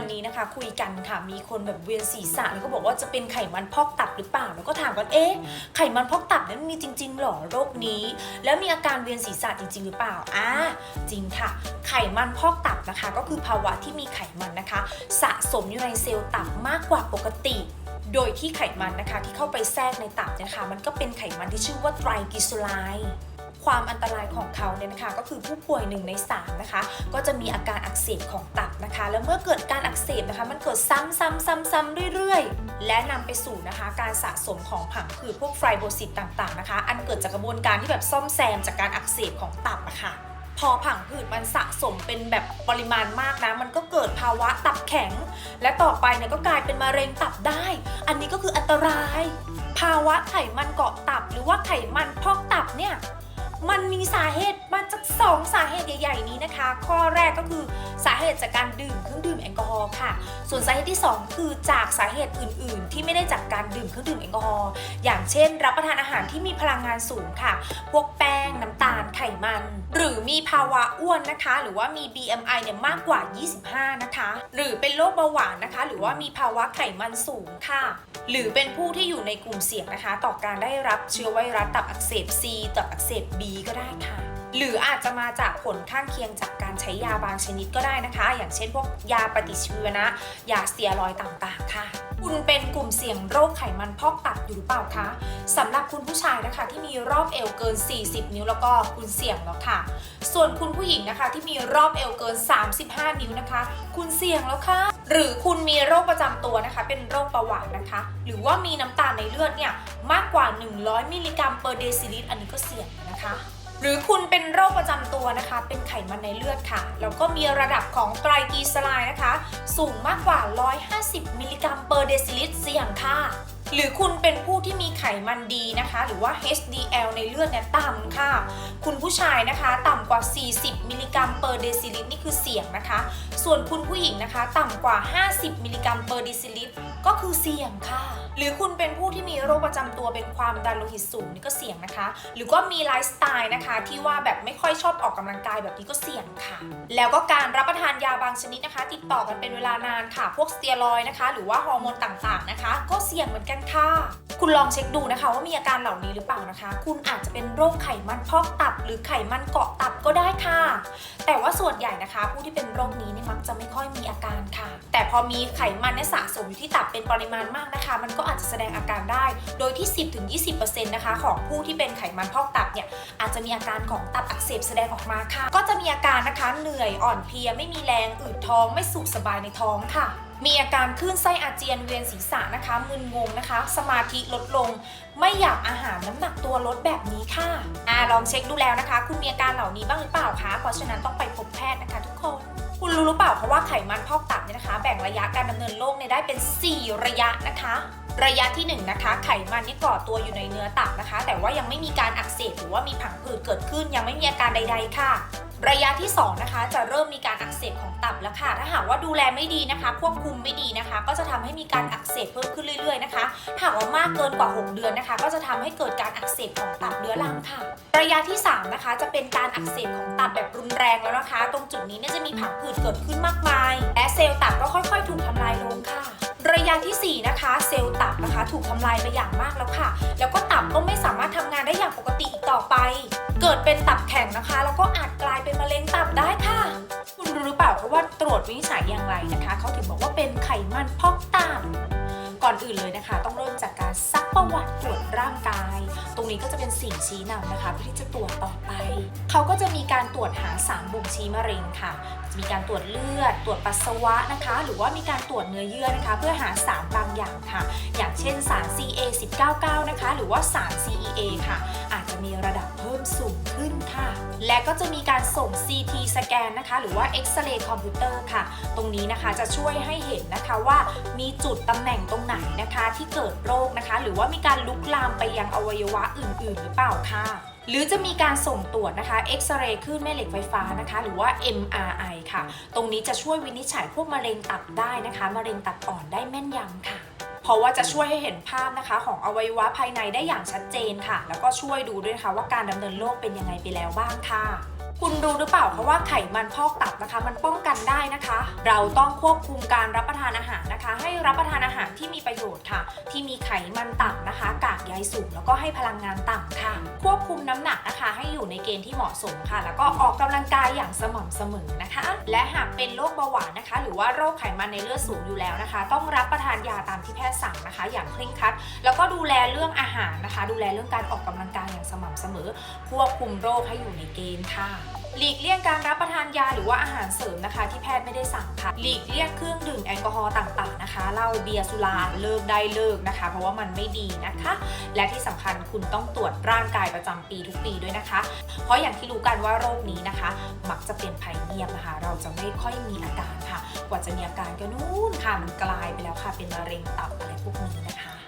วันนี้นะคะ คุยกันค่ะมีคนแบบเวียนศีรษะแล้วก็บอกว่าจะเป็นไขมันพอกตับหรือเปล่าแล้วก็ถามกันเอ๊ะไขมันพอกตับนั้นมีจริง ๆหรอโรคนี้ แล้วมีอาการเวียนศีรษะจริง ๆ หรือเปล่าอ่าจริงค่ะ ไขมันพอกตับนะคะ ก็คือภาวะที่มีไขมันนะคะ สะสมอยู่ในเซลล์ตับมากกว่าปกติโดยที่ไขมันนะคะที่เข้าไปแทรกในตับเนยนะคะ มันก็เป็นไขมันที่ชื่อว่าไตรกลีเซอไรด์ ความอันตรายของเขาเนี่ยนะคะ ก็คือผู้ป่วยหนึ่งในสามนะคะ ก็จะมีอาการอักเสบของตับนะคะ แล้วเมื่อเกิดการอักเสบนะคะ มันเกิดซ้ำซ้ำซ้ำซ้ำเรื่อยๆ และนำไปสู่นะคะ การสะสมของผังผืดพวกไฟโบซิตต่างๆนะคะ อันเกิดจากกระบวนการที่แบบซ่อมแซมจากการอักเสบของตับอะค่ะพอผังผืดมันสะสมเป็นแบบปริมาณมากนะ มันก็เกิดภาวะตับแข็ง และต่อไปเนี่ยก็กลายเป็นมะเร็งตับได้ อันนี้ก็คืออันตราย ภาวะไขมันเกาะตับหรือว่าไขมันพอกตับเนี่ย มันมีสาเหตุมาจาก ใหญ่ๆนี้นะคะ ข้อแรกก็คือสาเหตุจากการดื่มเครื่องดื่มแอลกอฮอล์ค่ะ ส่วนสาเหตุที่ 2 คือจากสาเหตุอื่น ๆ ที่ไม่ได้จากการดื่มเครื่องดื่มแอลกอฮอล์อย่างเช่น รับประทานอาหารที่มีพลังงานสูงค่ะ พวกแป้งน้ำตาลไขมัน หรือมีภาวะอ้วนนะคะ หรือว่ามี BMI เนี่ยมากกว่า 25 นะคะ หรือเป็นโรคเบาหวานนะคะ หรือว่ามีภาวะไขมันสูงค่ะ หรือเป็นผู้ที่อยู่ในกลุ่มเสี่ยงนะคะ ต่อการได้รับเชื้อไวรัสตับอักเสบ C ตับอักเสบ B ก็ได้ค่ะ หรืออาจจะมาจากผลข้างเคียงจากการใช้ยาบางชนิดก็ได้นะคะ อย่างเช่นพวกยาปฏิชีวนะ ยาเตียรอยต่างๆ ค่ะ คุณเป็นกลุ่มเสี่ยงโรคไขมันพอกตับอยู่หรือเปล่าคะสำหรับคุณผู้ชายนะคะที่มีรอบเอวเกิน 40 นิ้วแล้วก็คุณเสี่ยงแล้วค่ะ ส่วนคุณผู้หญิงนะคะที่มีรอบเอวเกิน 35 นิ้วนะคะ คุณเสี่ยงแล้วค่ะ หรือคุณมีโรคประจำตัวนะคะ เป็นโรคเบาหวานนะคะ หรือว่ามีน้ำตาลในเลือดเนี่ยมากกว่า 100 มิลลิกรัมเปอร์เดซิลิตรอันนี้ก็เสี่ยงนะคะ หรือคุณเป็นโรคประจำตัวนะคะ เป็นไขมันในเลือดค่ะ แล้วก็มีระดับของไตรกลีเซอไรด์นะคะ สูงมากกว่า 150 มิลลิกรัมเปอร์เดซิลิตรเสี่ยงค่ะ หรือคุณเป็นผู้ที่มีไขมันดีนะคะ หรือว่า HDL ในเลือดเนี่ยต่ำค่ะ คุณผู้ชายนะคะ ต่ำกว่า 40 มิลลิกรัมเปอร์เดซิลิตรนี่คือเสี่ยงนะคะส่วนคุณผู้หญิงนะคะ ต่ำกว่า 50 มิลลิกรัมเปอร์เดซิลิตรก็คือเสี่ยงค่ะ หรือคุณเป็นผู้ที่มีโรคประจำตัวเป็นความดันโลหิตสูงนี่ก็เสี่ยงนะคะ หรือก็มีไลฟ์สไตล์นะคะ ที่ว่าแบบไม่ค่อยชอบออกกำลังกายแบบนี้ก็เสี่ยงค่ะ แล้วก็การรับประทานยาบางชนิดนะคะ ติดต่อกันเป็นเวลานานค่ะ พวกสเตียรอยนะคะ หรือว่าฮอร์โมนต่างๆนะคะ ก็เสี่ยงเหมือนกันค่ะ คุณลองเช็คดูนะคะ ว่ามีอาการเหล่านี้หรือเปล่านะคะ คุณอาจจะเป็นโรคไขมันพอกตับ หรือไขมันเกาะตับก็ได้ค่ะ แต่ว่าส่วนใหญ่นะคะ ผู้ที่เป็นโรคนี้เนี่ยมักจะไม่ค่อยมีอาการค่ะ แต่พอมีไขมันเนี่ยสะสมอยู่ที่ตับเป็นปริมาณมากนะคะ มันก็อาจจะแสดงอาการได้ โดยที่ 10-20%นะคะของผู้ที่เป็นไขมันพอกตับเนี่ยอาจจะมีอาการของตับอักเสบแสดงออกมาค่ะ ก็จะมีอาการนะคะเหนื่อยอ่อนเพลียไม่มีแรงอืดท้องไม่สุขสบายในท้องค่ะ มีอาการคลื่นไส้อาเจียนเวียนศีรษะนะคะ มึนงงนะคะ สมาธิลดลง ไม่อยากอาหารน้ำหนักตัวลดแบบนี้ค่ะอ่าลองเช็คดูแล้วนะคะ คุณมีอาการเหล่านี้บ้างหรือเปล่าคะ เพราะฉะนั้นต้องไปพบแพทย์นะคะทุกคน คุณรู้หรือเปล่าคะว่าไขมันพอกตับเนี่ยนะคะ แบ่งระยะการดำเนินโรคเนี่ยได้เป็น 4 ระยะนะคะระยะที่1นะคะไขมันนี่ก่อตัวอยู่ในเนื้อตับนะคะ แต่ว่ายังไม่มีการอักเสบหรือว่ามีผังผืดเกิดขึ้น ยังไม่มีอาการใด ๆ ค่ะ ระยะที่ 2 นะคะ จะเริ่มมีการอักเสบของตับแล้วค่ะ ถ้าหากว่าดูแลไม่ดีนะคะ ควบคุมไม่ดีนะคะ ก็จะทำให้มีการอักเสบเพิ่มขึ้นเรื่อยๆนะคะถ้าหากว่ามากเกินกว่า 6 เดือนนะคะ ก็จะทำให้เกิดการอักเสบของตับเรื้อรังค่ะ ระยะที่ 3 นะคะ จะเป็นการอักเสบของตับแบบรุนแรงแล้วนะคะ ตรงจุดนี้เนี่ยจะมีผังผืดเกิดขึ้นมากมาย และเซลล์ตับก็ค่อย ๆ ถูกทำลายลงค่ะระยะทีสี่ 4 นะคะ เซลล์ตับนะคะ ถูกทำลายไปอย่างมากแล้วค่ะ แล้วก็ตับก็ไม่สามารถทำงานได้อย่างปกติอีกต่อไป เกิดเป็นตับแข็งนะคะ แล้วก็อาจ เป็นมะเร็งตับได้ค่ะ คุณรู้หรือเปล่าเพราะว่าตรวจวินิจฉัยอย่างไรนะคะเขาถึงบอกว่าเป็นไขมันพอกตับก่อนอื่นเลยนะคะ ต้องเริ่มจากการซักประวัติตรวจร่างกาย ตรงนี้ก็จะเป็นสิ่งชี้นำนะคะเพื่อที่จะตรวจต่อไปเขาก็จะมีการตรวจหาสารบ่งชี้มะเร็งค่ะ จะมีการตรวจเลือด ตรวจปัสสาวะนะคะ หรือว่ามีการตรวจเนื้อเยื่อนะคะ เพื่อหาสารบางอย่างค่ะ อย่างเช่นสาร CA 199 นะคะ หรือว่าสาร CEA ค่ะ อาจจะมีระดับ มสูงขึ้นค่ะ และก็จะมีการส่ง CT สแกนนะคะ หรือว่าเอ็กซเรย์คอมพิวเตอร์ค่ะ ตรงนี้นะคะจะช่วยให้เห็นนะคะว่ามีจุดตำแหน่งตรงไหนนะคะ ที่เกิดโรคนะคะ หรือว่ามีการลุกลามไปยังอวัยวะอื่น ๆ หรือเปล่าค่ะหรือจะมีการส่งตรวจนะคะเอ็กซเรย์คลื่นแม่เหล็กไฟฟ้านะคะ หรือว่า MRI ค่ะ ตรงนี้จะช่วยวินิจฉัยพวกมะเร็งตับได้นะคะ มะเร็งตับอ่อนได้แม่นยำค่ะ เพราะว่าจะช่วยให้เห็นภาพนะคะ ของอวัยวะภายในได้อย่างชัดเจนค่ะ แล้วก็ช่วยดูด้วยนะคะว่าการดำเนินโรคเป็นยังไงไปแล้วบ้างค่ะ คุณรู้หรือเปล่าคะว่าไขมันพอกตับนะคะ มันป้องกันได้นะคะ เราต้องควบคุมการรับประทานอาหารนะคะ ให้รับประทานอาหารที่มีประโยชน์ค่ะ ที่มีไขมันต่ำนะคะ กากใยสูงแล้วก็ให้พลังงานต่ำค่ะ ควบคุมน้ำหนักนะคะ ให้อยู่ในเกณฑ์ที่เหมาะสมค่ะ แล้วก็ออกกำลังกายอย่างสม่ำเสมอนะคะ และหากเป็นโรคเบาหวานนะคะ หรือว่าโรคไขมันในเลือดสูงอยู่แล้วนะคะ ต้องรับประทานยาตามที่แพทย์สั่งนะคะ อย่างเคร่งครัด แล้วก็ดูแลเรื่องอาหารนะคะ ดูแลเรื่องการออกกำลังกายอย่างสม่ำเสมอ ควบคุมโรคให้อยู่ในเกณฑ์ค่ะ หลีกเลี่ยงการรับประทานยาหรือว่าอาหารเสริมนะคะ ที่แพทย์ไม่ได้สั่งค่ะหลีกเลี่ยงเครื่องดื่มแอลกอฮอล์ต่างๆนะคะเหล้าเบียร์สุราเลิกได้เลิกนะคะ เพราะว่ามันไม่ดีนะคะ และที่สำคัญคุณต้องตรวจร่างกายประจำปีทุกปีด้วยนะคะ เพราะอย่างที่รู้กันว่าโรคนี้นะคะ มักจะเป็นภัยเงียบนะคะ เราจะไม่ค่อยมีอาการค่ะ กว่าจะมีอาการก็นู่นค่ะมันกลายไปแล้วค่ะเป็นมะเร็งตับอะไรพวกนี้นะคะ